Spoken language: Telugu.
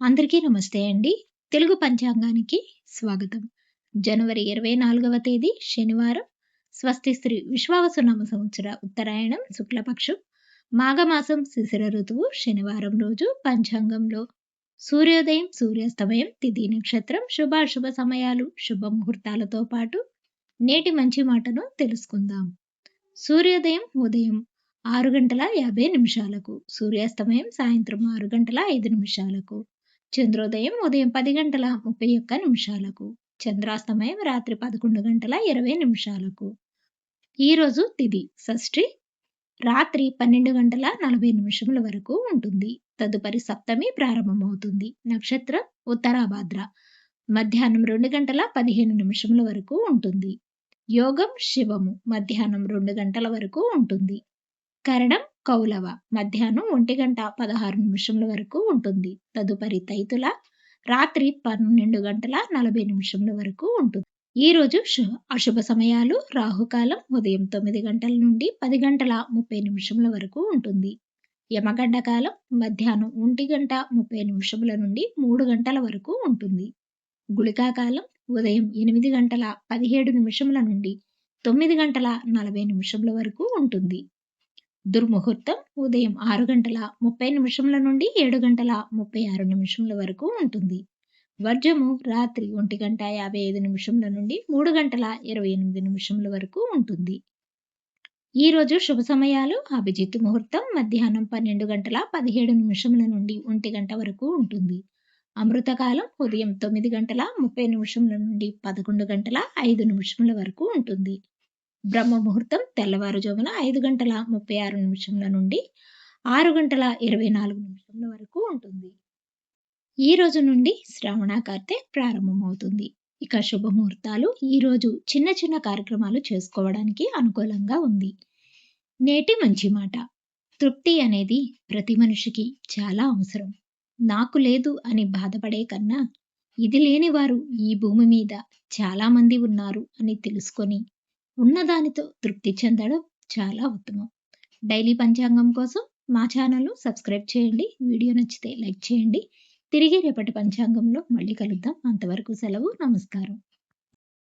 అందరికీ నమస్తే అండి. తెలుగు పంచాంగానికి స్వాగతం. జనవరి 24వ తేదీ శనివారం. స్వస్తి శ్రీ విశ్వావసునామ సంవత్సర ఉత్తరాయణం శుక్లపక్షం మాఘమాసం శిశిర ఋతువు శనివారం రోజు పంచాంగంలో సూర్యోదయం సూర్యాస్తమయం తిథి నక్షత్రం శుభాశుభ సమయాలు శుభ ముహూర్తాలతో పాటు నేటి మంచి మాటను తెలుసుకుందాం సూర్యోదయం ఉదయం ఆరు గంటల యాభై నిమిషాలకు సూర్యాస్తమయం సాయంత్రం ఆరు గంటల ఐదు నిమిషాలకు చంద్రోదయం ఉదయం పది గంటల ముప్పై ఒక్క నిమిషాలకు చంద్రాస్తమయం రాత్రి పదకొండు గంటల ఇరవై నిమిషాలకు. ఈరోజు తిది షష్ఠి రాత్రి పన్నెండు గంటల నలభై నిమిషముల వరకు ఉంటుంది. తదుపరి సప్తమి ప్రారంభమవుతుంది. నక్షత్రం ఉత్తరాభాద్ర. మధ్యాహ్నం రెండు గంటల పదిహేను నిమిషముల వరకు ఉంటుంది. యోగం శివము. మధ్యాహ్నం రెండు గంటల వరకు ఉంటుంది. కరణం కౌలవ. మధ్యాహ్నం ఒంటి గంట పదహారు నిమిషముల వరకు ఉంటుంది. తదుపరి తైతుల రాత్రి పన్నెండు గంటల నలభై నిమిషముల వరకు ఉంటుంది. ఈ రోజు అశుభ సమయాలు. రాహుకాలం ఉదయం తొమ్మిది గంటల నుండి పది గంటల ముప్పై నిమిషముల వరకు ఉంటుంది. యమగడ్డ కాలం మధ్యాహ్నం ఒంటి గంట ముప్పై నిమిషముల నుండి మూడు గంటల వరకు ఉంటుంది. గుళికాకాలం ఉదయం ఎనిమిది గంటల పదిహేడు నిమిషముల నుండి తొమ్మిది గంటల నలభై నిమిషముల వరకు ఉంటుంది. దుర్ముహూర్తం ఉదయం ఆరు గంటల ముప్పై నిమిషముల నుండి ఏడు గంటల ముప్పై ఆరు నిమిషముల వరకు ఉంటుంది. వర్జము రాత్రి ఒంటి గంట యాభై ఐదు నిమిషముల నుండి మూడు గంటల ఇరవై ఎనిమిది నిమిషముల వరకు ఉంటుంది. ఈరోజు శుభ సమయాలు. అభిజిత్ ముహూర్తం మధ్యాహ్నం పన్నెండు గంటల పదిహేడు నిమిషముల నుండి ఒంటి గంట వరకు ఉంటుంది. అమృతకాలం ఉదయం తొమ్మిది గంటల ముప్పై నిమిషముల నుండి పదకొండు గంటల ఐదు నిమిషముల వరకు ఉంటుంది. బ్రహ్మ ముహూర్తం తెల్లవారుజామున ఐదు గంటల ముప్పై ఆరు నిమిషముల నుండి ఆరు గంటల ఇరవై నాలుగు నిమిషముల వరకు ఉంటుంది. ఈ రోజు నుండి శ్రావణాకార్తె ప్రారంభమవుతుంది. ఇక శుభముహూర్తాలు ఈరోజు చిన్న చిన్న కార్యక్రమాలు చేసుకోవడానికి అనుకూలంగా ఉంది. నేటి మంచి మాట. తృప్తి అనేది ప్రతి మనిషికి చాలా అవసరం. నాకు లేదు అని బాధపడే కన్నా ఇది లేని వారు ఈ భూమి మీద చాలామంది ఉన్నారు అని తెలుసుకొని ఉన్నదానితో తృప్తి చెందడం చాలా ఉత్తమం. డైలీ పంచాంగం కోసం మా ఛానల్ను సబ్స్క్రైబ్ చేయండి. వీడియో నచ్చితే లైక్ చేయండి. తిరిగి రేపటి పంచాంగంలో మళ్ళీ కలుద్దాం. అంతవరకు సెలవు. నమస్కారం.